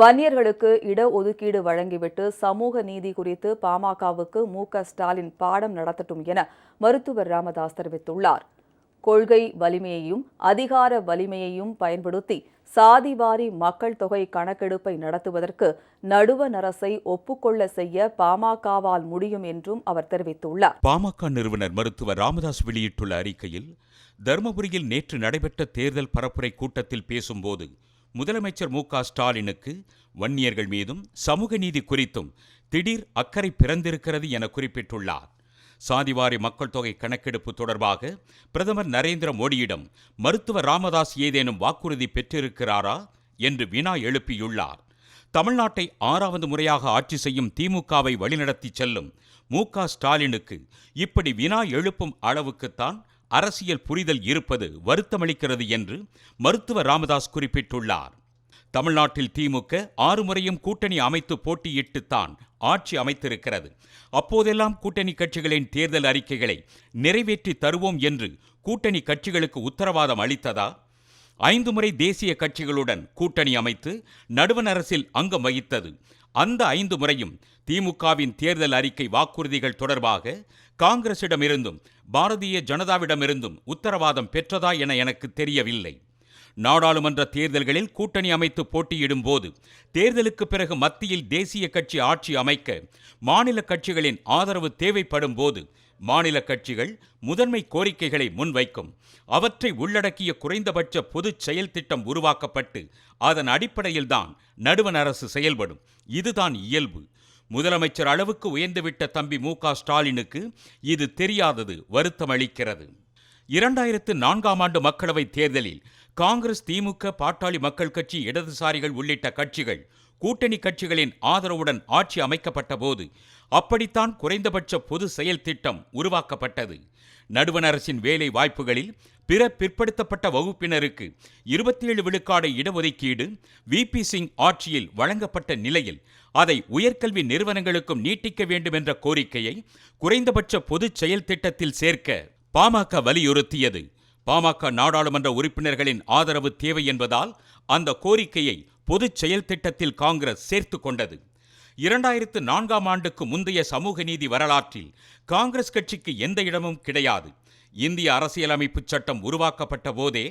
வன்னியர்களுக்கு இடஒதுக்கீடு வழங்கிவிட்டு சமூக நீதி குறித்து பாமகவுக்கு மு க ஸ்டாலின் பாடம் நடத்தட்டும் என மருத்துவர் ராமதாஸ் தெரிவித்துள்ளார். கொள்கை வலிமையையும் அதிகார வலிமையையும் பயன்படுத்தி சாதிவாரி மக்கள் தொகை கணக்கெடுப்பை நடத்துவதற்கு நடுவண் அரசை ஒப்புக்கொள்ள செய்ய பாமகவால் முடியும் என்றும் அவர் தெரிவித்துள்ளார். பாமக நிறுவனர் மருத்துவர் ராமதாஸ் வெளியிட்டுள்ள அறிக்கையில் தருமபுரியில் நேற்று நடைபெற்ற தேர்தல் பரப்புரை கூட்டத்தில் பேசும்போது முதலமைச்சர் மு ஸ்டாலினுக்கு வன்னியர்கள் மீதும் சமூக நீதி குறித்தும் திடீர் அக்கறை பிறந்திருக்கிறது என குறிப்பிட்டுள்ளார். சாதிவாரி மக்கள் தொகை கணக்கெடுப்பு தொடர்பாக பிரதமர் நரேந்திர மோடியிடம் மருத்துவர் ராமதாஸ் ஏதேனும் வாக்குறுதி பெற்றிருக்கிறாரா என்று வினா எழுப்பியுள்ளார். தமிழ்நாட்டை ஆறாவது முறையாக ஆட்சி செய்யும் திமுகவை வழிநடத்தி செல்லும் மு ஸ்டாலினுக்கு இப்படி வினா எழுப்பும் அளவுக்குத்தான் அரசியல் புரிதல் இருப்பது வருத்தமளிக்கிறது என்று மருத்துவர் ராமதாஸ் குறிப்பிட்டுள்ளார். தமிழ்நாட்டில் திமுக ஆறு முறையும் கூட்டணி அமைத்து போட்டியிட்டுத்தான் ஆட்சி அமைத்திருக்கிறது. அப்போதெல்லாம் கூட்டணி கட்சிகளின் தேர்தல் அறிக்கைகளை நிறைவேற்றி தருவோம் என்று கூட்டணி கட்சிகளுக்கு உத்தரவாதம் அளித்ததா? ஐந்து முறை தேசிய கட்சிகளுடன் கூட்டணி அமைத்து நடுவண் அரசில் அங்கம் வகித்தது அந்த ஐந்து முறையும் திமுகவின் தேர்தல் அறிக்கை வாக்குறுதிகள் தொடர்பாக காங்கிரசிடமிருந்தும் பாரதிய ஜனதாவிடமிருந்தும் உத்தரவாதம் பெற்றதா என எனக்கு தெரியவில்லை. நாடாளுமன்ற தேர்தல்களில் கூட்டணி அமைத்து போட்டியிடும் போது தேர்தலுக்கு பிறகு மத்தியில் தேசிய கட்சி ஆட்சி அமைக்க மாநில கட்சிகளின் ஆதரவு தேவைப்படும் போது மாநில கட்சிகள் முதன்மை கோரிக்கைகளை முன்வைக்கும். அவற்றை உள்ளடக்கிய குறைந்தபட்ச பொது செயல் திட்டம் உருவாக்கப்பட்டு அதன் அடிப்படையில்தான் நடுவண் அரசு செயல்படும். இதுதான் இயல்பு. முதலமைச்சர் அளவுக்கு உயர்ந்துவிட்ட தம்பி மு க ஸ்டாலினுக்கு இது தெரியாதது வருத்தமளிக்கிறது இரண்டாயிரத்து நான்காம் ஆண்டு மக்களவைத் தேர்தலில் காங்கிரஸ் திமுக பாட்டாளி மக்கள் கட்சி இடதுசாரிகள் உள்ளிட்ட கட்சிகள் கூட்டணி கட்சிகளின் ஆதரவுடன் ஆட்சி அமைக்கப்பட்ட போது அப்படித்தான் குறைந்தபட்ச பொது செயல் திட்டம் உருவாக்கப்பட்டது. நடுவண் அரசின் வேலை வாய்ப்புகளில் பிற பிற்படுத்தப்பட்ட வகுப்பினருக்கு இருபத்தி ஏழு விழுக்காடு இடஒதுக்கீடு விபி சிங் ஆட்சியில் வழங்கப்பட்ட நிலையில் அதை உயர்கல்வி நிறுவனங்களுக்கும் நீட்டிக்க வேண்டும் என்ற கோரிக்கையை குறைந்தபட்ச பொது செயல் திட்டத்தில் சேர்க்க பாமக வலியுறுத்தியது. பாமக நாடாளுமன்ற உறுப்பினர்களின் ஆதரவு தேவை என்பதால் அந்த கோரிக்கையை பொதுச் செயல் திட்டத்தில் காங்கிரஸ் சேர்த்து கொண்டது. இரண்டாயிரத்து நான்காம் ஆண்டுக்கு முந்தைய சமூக நீதி வரலாற்றில் காங்கிரஸ் கட்சிக்கு எந்த இடமும் கிடையாது. இந்திய அரசியலமைப்பு சட்டம் உருவாக்கப்பட்ட போதே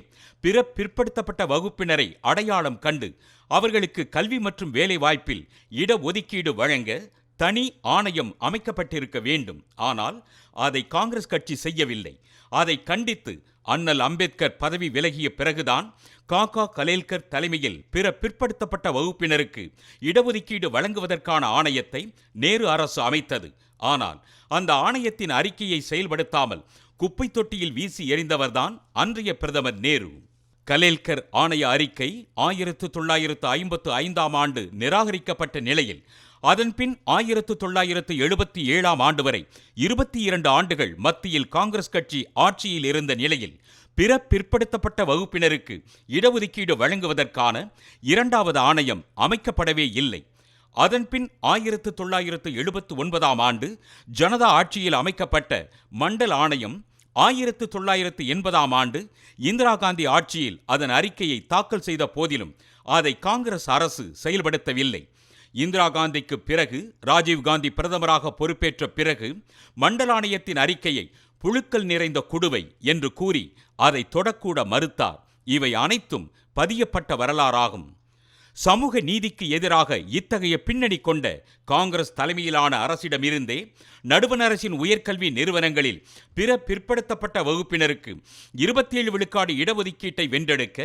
பிற பிற்படுத்தப்பட்ட வகுப்பினரை அடையாளம் கண்டு அவர்களுக்கு கல்வி மற்றும் வேலைவாய்ப்பில் இடஒதுக்கீடு வழங்க தனி ஆணையம் அமைக்கப்பட்டிருக்க வேண்டும். ஆனால் அதை காங்கிரஸ் கட்சி செய்யவில்லை. அதை கண்டித்து அண்ணல் அம்பேத்கர் பதவி விலகிய பிறகுதான் காக்கா கலேல்கர் தலைமையில் பிற பிற்படுத்தப்பட்ட வகுப்பினருக்கு இடஒதுக்கீடு வழங்குவதற்கான ஆணையத்தை நேரு அரசு அமைத்தது. ஆனால் அந்த ஆணையத்தின் அறிக்கையை செயல்படுத்தாமல் குப்பை தொட்டியில் வீசி எறிந்தவர்தான் அன்றைய பிரதமர் நேரு. கலேல்கர் ஆணைய அறிக்கை ஆயிரத்து தொள்ளாயிரத்து ஐம்பத்து ஐந்தாம் ஆண்டு நிராகரிக்கப்பட்ட நிலையில் அதன்பின் ஆயிரத்து தொள்ளாயிரத்து எழுபத்தி ஏழாம் ஆண்டு வரை இருபத்தி இரண்டு ஆண்டுகள் மத்தியில் காங்கிரஸ் கட்சி ஆட்சியில் இருந்த நிலையில் பிற பிற்படுத்தப்பட்ட வகுப்பினருக்கு இடஒதுக்கீடு வழங்குவதற்கான இரண்டாவது ஆணையம் அமைக்கப்படவே இல்லை. அதன்பின் ஆயிரத்து தொள்ளாயிரத்து எழுபத்து ஒன்பதாம் ஆண்டு ஜனதா ஆட்சியில் அமைக்கப்பட்ட மண்டல் ஆணையம் ஆயிரத்து தொள்ளாயிரத்து எண்பதாம் ஆண்டு இந்திரா காந்தி ஆட்சியில் அதன் அறிக்கையை தாக்கல் செய்த போதிலும் அதை காங்கிரஸ் அரசு செயல்படுத்தவில்லை. இந்திரா காந்திக்கு பிறகு ராஜீவ் காந்தி பிரதமராக பொறுப்பேற்ற பிறகு மண்டல ஆணையத்தின் அறிக்கையை புழுக்கள் நிறைந்த குடுவை என்று கூறி அதை தொடக்கூட மறுத்தார். இவை அனைத்தும் பதியப்பட்ட வரலாறாகும். சமூக நீதிக்கு எதிராக இத்தகைய பின்னணி கொண்ட காங்கிரஸ் தலைமையிலான அரசிடமிருந்தே நடுவண் அரசின் உயர்கல்வி நிறுவனங்களில் பிற பிற்படுத்தப்பட்ட வகுப்பினருக்கு இருபத்தேழு விழுக்காடு இடஒதுக்கீட்டை வென்றெடுக்க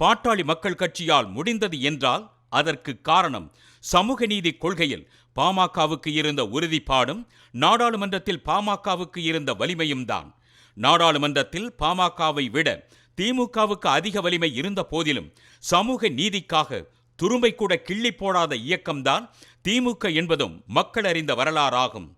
பாட்டாளி மக்கள் கட்சியால் முடிந்தது என்றால் அதற்கு காரணம் சமூக நீதி கொள்கையில் பாமகவுக்கு இருந்த உறுதிப்பாடும் நாடாளுமன்றத்தில் பாமகவுக்கு இருந்த வலிமையும் தான் நாடாளுமன்றத்தில் பாமகவை விட திமுகவுக்கு அதிக வலிமை இருந்த போதிலும் சமூக நீதிக்காக துரும்பை கூட கிள்ளி போடாத இயக்கம்தான் திமுக என்பதும் மக்கள் அறிந்த வரலாறாகும்.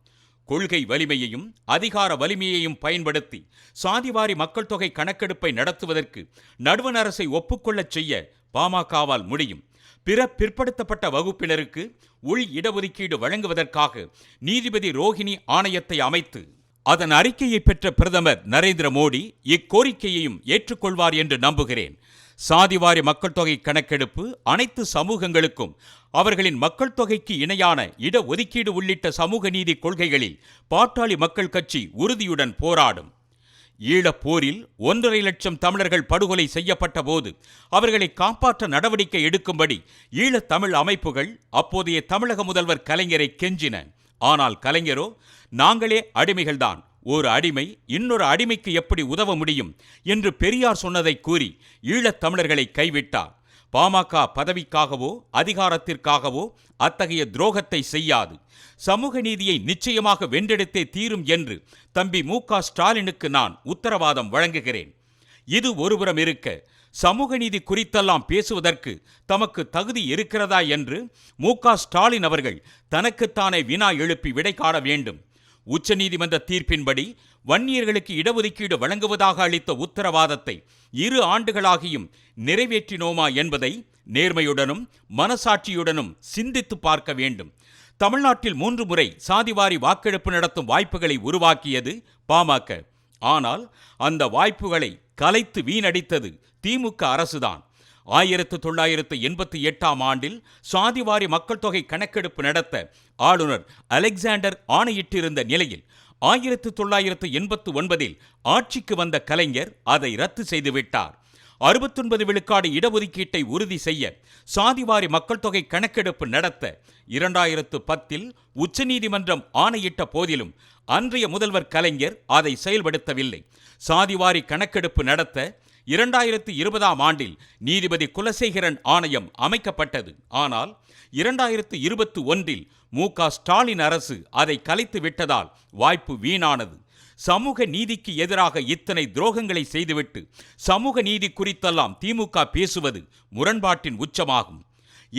கொள்கை வலிமையையும் அதிகார வலிமையையும் பயன்படுத்தி சாதிவாரி மக்கள் தொகை கணக்கெடுப்பை நடத்துவதற்கு நடுவண் அரசை ஒப்புக்கொள்ளச் செய்ய பாமகவால் முடியும். பிற பிற்படுத்தப்பட்ட வகுப்பினருக்கு உள் இடஒதுக்கீடு வழங்குவதற்காக நீதிபதி ரோஹிணி ஆணையத்தை அமைத்து அதன் அறிக்கையை பெற்ற பிரதமர் நரேந்திர மோடி இக்கோரிக்கையையும் ஏற்றுக்கொள்வார் என்று நம்புகிறேன். சாதிவாரி மக்கள் தொகை கணக்கெடுப்பு அனைத்து சமூகங்களுக்கும் அவர்களின் மக்கள் தொகைக்கு இணையான இட ஒதுக்கீடு உள்ளிட்ட சமூக நீதி கொள்கைகளில் பாட்டாளி மக்கள் கட்சி உறுதியுடன் போராடும். ஈழப் போரில் ஒன்றரை லட்சம் தமிழர்கள் படுகொலை செய்யப்பட்ட போது அவர்களை காப்பாற்ற நடவடிக்கை எடுக்கும்படி ஈழத் தமிழ் அமைப்புகள் அப்போதைய தமிழக முதல்வர் கலைஞரை கெஞ்சின. ஆனால் கலைஞரோ நாங்களே அடிமைகள்தான். ஒரு அடிமை இன்னொரு அடிமைக்கு எப்படி உதவ முடியும்? என்று பெரியார் சொன்னதை கூறி ஈழத் தமிழர்களை கைவிட்டார். பாமக பதவிக்காகவோ அதிகாரத்திற்காகவோ அத்தகைய துரோகத்தை செய்யாது. சமூக நீதியை நிச்சயமாக வென்றெடுத்தே தீரும் என்று தம்பி மு க ஸ்டாலினுக்கு நான் உத்தரவாதம் வழங்குகிறேன். இது ஒருபுறம் இருக்க சமூக நீதி குறித்தெல்லாம் பேசுவதற்கு தமக்கு தகுதி இருக்கிறதா என்று மு க ஸ்டாலின் அவர்கள் தனக்குத்தானே வினா எழுப்பி விடை காண வேண்டும். உச்சநீதிமன்ற தீர்ப்பின்படி வன்னியர்களுக்கு இடஒதுக்கீடு வழங்குவதாக அளித்த உத்தரவாதத்தை இரு ஆண்டுகளாகியும் நிறைவேற்றினோமா என்பதை நேர்மையுடனும் மனசாட்சியுடனும் சிந்தித்து பார்க்க வேண்டும். தமிழ்நாட்டில் மூன்று முறை சாதிவாரி வாக்கெடுப்பு நடத்தும் வாய்ப்புகளை உருவாக்கியது பாமக. ஆனால் அந்த வாய்ப்புகளை கலைத்து வீணடித்தது திமுக அரசுதான். ஆயிரத்து தொள்ளாயிரத்து எண்பத்தி எட்டாம் ஆண்டில் சாதிவாரி மக்கள் தொகை கணக்கெடுப்பு நடத்த ஆளுநர் அலெக்சாண்டர் ஆணையிட்டிருந்த நிலையில் ஆயிரத்து தொள்ளாயிரத்து எண்பத்து ஒன்பதில் ஆட்சிக்கு வந்த கலைஞர் அதை ரத்து செய்துவிட்டார். அறுபத்தொன்பது விழுக்காடு இடஒதுக்கீட்டை உறுதி செய்ய சாதிவாரி மக்கள் தொகை கணக்கெடுப்பு நடத்த இரண்டாயிரத்து பத்தில் உச்சநீதிமன்றம் ஆணையிட்ட போதிலும் அன்றைய முதல்வர் கலைஞர் அதை செயல்படுத்தவில்லை. சாதிவாரி கணக்கெடுப்பு நடத்த இரண்டாயிரத்து இருபதாம் ஆண்டில் நீதிபதி குலசேகரன் ஆணையம் அமைக்கப்பட்டது. ஆனால் இரண்டாயிரத்து இருபத்து ஒன்றில் மு க ஸ்டாலின் அரசு அதை கலைத்து விட்டதால் வாய்ப்பு வீணானது. சமூக நீதிக்கு எதிராக இத்தனை துரோகங்களை செய்துவிட்டு சமூக நீதி குறித்தெல்லாம் திமுக பேசுவது முரண்பாட்டின் உச்சமாகும்.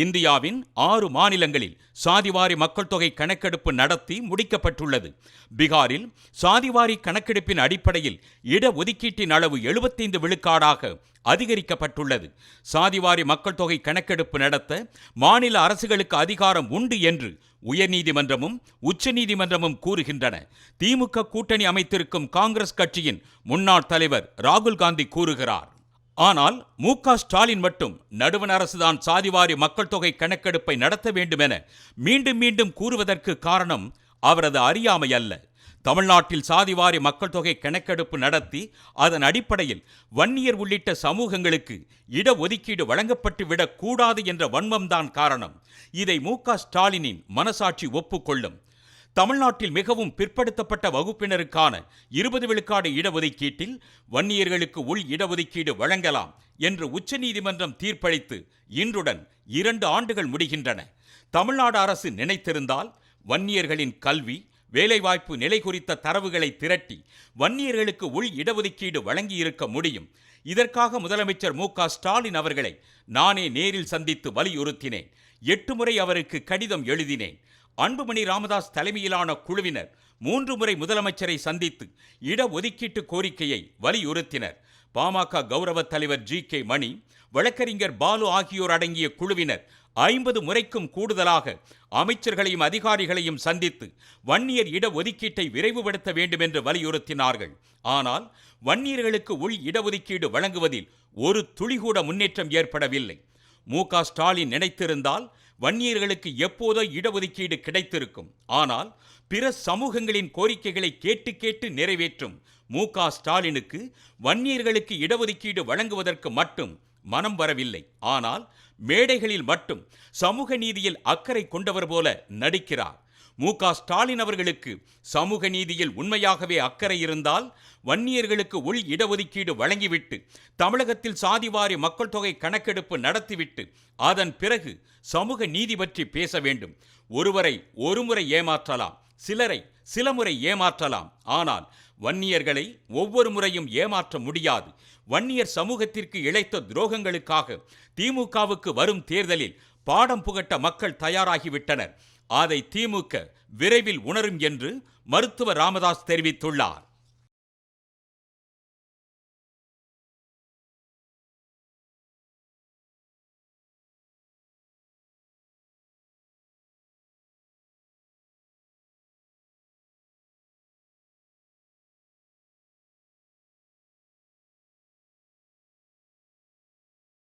இந்தியாவின் ஆறு மாநிலங்களில் சாதிவாரி மக்கள் தொகை கணக்கெடுப்பு நடத்தி முடிக்கப்பட்டுள்ளது. பீகாரில் சாதிவாரி கணக்கெடுப்பின் அடிப்படையில் இட ஒதுக்கீட்டின் அளவு எழுபத்தைந்து விழுக்காடாக அதிகரிக்கப்பட்டுள்ளது. சாதிவாரி மக்கள் தொகை கணக்கெடுப்பு நடத்த மாநில அரசுகளுக்கு அதிகாரம் உண்டு என்று உயர்நீதிமன்றமும் உச்சநீதிமன்றமும் கூறுகின்றன. திமுக கூட்டணி அமைத்திருக்கும் காங்கிரஸ் கட்சியின் முன்னாள் தலைவர் ராகுல் காந்தி கூறுகிறார். ஆனால் மு ஸ்டாலின் மட்டும் நடுவண் அரசுதான் சாதிவாரி மக்கள் தொகை கணக்கெடுப்பை நடத்த வேண்டும் என மீண்டும் மீண்டும் கூறுவதற்கு காரணம் அவரது அறியாமை அல்ல. தமிழ்நாட்டில் சாதிவாரி மக்கள் தொகை கணக்கெடுப்பு நடத்தி அதன் அடிப்படையில் வன்னியர் உள்ளிட்ட சமூகங்களுக்கு இடஒதுக்கீடு வழங்கப்பட்டு விடக்கூடாது என்ற வன்மம்தான் காரணம். இதை மு ஸ்டாலினின் மனசாட்சி ஒப்புக்கொள்ளும். தமிழ்நாட்டில் மிகவும் பிற்படுத்தப்பட்ட வகுப்பினருக்கான இருபது விழுக்காடு இடஒதுக்கீட்டில் வன்னியர்களுக்கு உள் இடஒதுக்கீடு வழங்கலாம் என்று உச்சநீதிமன்றம் தீர்ப்பளித்து இன்றுடன் இரண்டு ஆண்டுகள் முடிகின்றன. தமிழ்நாடு அரசு நினைத்திருந்தால் வன்னியர்களின் கல்வி வேலைவாய்ப்பு நிலை குறித்த தரவுகளை திரட்டி வன்னியர்களுக்கு உள் இடஒதுக்கீடு வழங்கியிருக்க முடியும். இதற்காக முதலமைச்சர் மு க ஸ்டாலின் அவர்களை நானே நேரில் சந்தித்து வலியுறுத்தினேன். எட்டு முறை அவருக்கு கடிதம் எழுதினேன். அன்புமணி ராமதாஸ் தலைமையிலான குழுவினர் மூன்று முறை முதலமைச்சரை சந்தித்து இடஒதுக்கீட்டு கோரிக்கையை வலியுறுத்தினர். பாமக கௌரவ தலைவர் ஜி கே மணி வழக்கறிஞர் பாலு ஆகியோர் அடங்கிய குழுவினர் ஐம்பது முறைக்கும் கூடுதலாக அமைச்சர்களையும் அதிகாரிகளையும் சந்தித்து வன்னியர் இடஒதுக்கீட்டை விரைவுபடுத்த வேண்டும் என்று வலியுறுத்தினார்கள். ஆனால் வன்னியர்களுக்கு உள் இடஒதுக்கீடு வழங்குவதில் ஒரு துளிகூட முன்னேற்றம் ஏற்படவில்லை. மு க ஸ்டாலின் நினைத்திருந்தால் வன்னியர்களுக்கு எப்போதோ இடஒதுக்கீடு கிடைத்திருக்கும். ஆனால் பிற சமூகங்களின் கோரிக்கைகளை கேட்டு கேட்டு நிறைவேற்றும் மு க ஸ்டாலினுக்கு வன்னியர்களுக்கு இடஒதுக்கீடு வழங்குவதற்கு மட்டும் மனம் வரவில்லை. ஆனால் மேடைகளில் மட்டும் சமூக நீதியில் அக்கறை கொண்டவர் போல நடிக்கிறார். மு க. ஸ்டாலின் அவர்களுக்கு சமூக நீதியில் உண்மையாகவே அக்கறை இருந்தால் வன்னியர்களுக்கு உள் இடஒதுக்கீடு வழங்கிவிட்டு தமிழகத்தில் சாதிவாரி மக்கள் தொகை கணக்கெடுப்பு நடத்திவிட்டு அதன் பிறகு சமூக நீதி பற்றி பேச வேண்டும். ஒருவரை ஒருமுறை ஏமாற்றலாம் சிலரை சில முறை ஏமாற்றலாம். ஆனால் வன்னியர்களை ஒவ்வொரு முறையும் ஏமாற்ற முடியாது. வன்னியர் சமூகத்திற்கு இழைத்த துரோகங்களுக்காக திமுகவுக்கு வரும் தேர்தலில் பாடம் புகட்ட மக்கள் தயாராகிவிட்டனர். அதை திமுக விரைவில் உணரும் என்று மருத்துவர் ராமதாஸ் தெரிவித்துள்ளார்.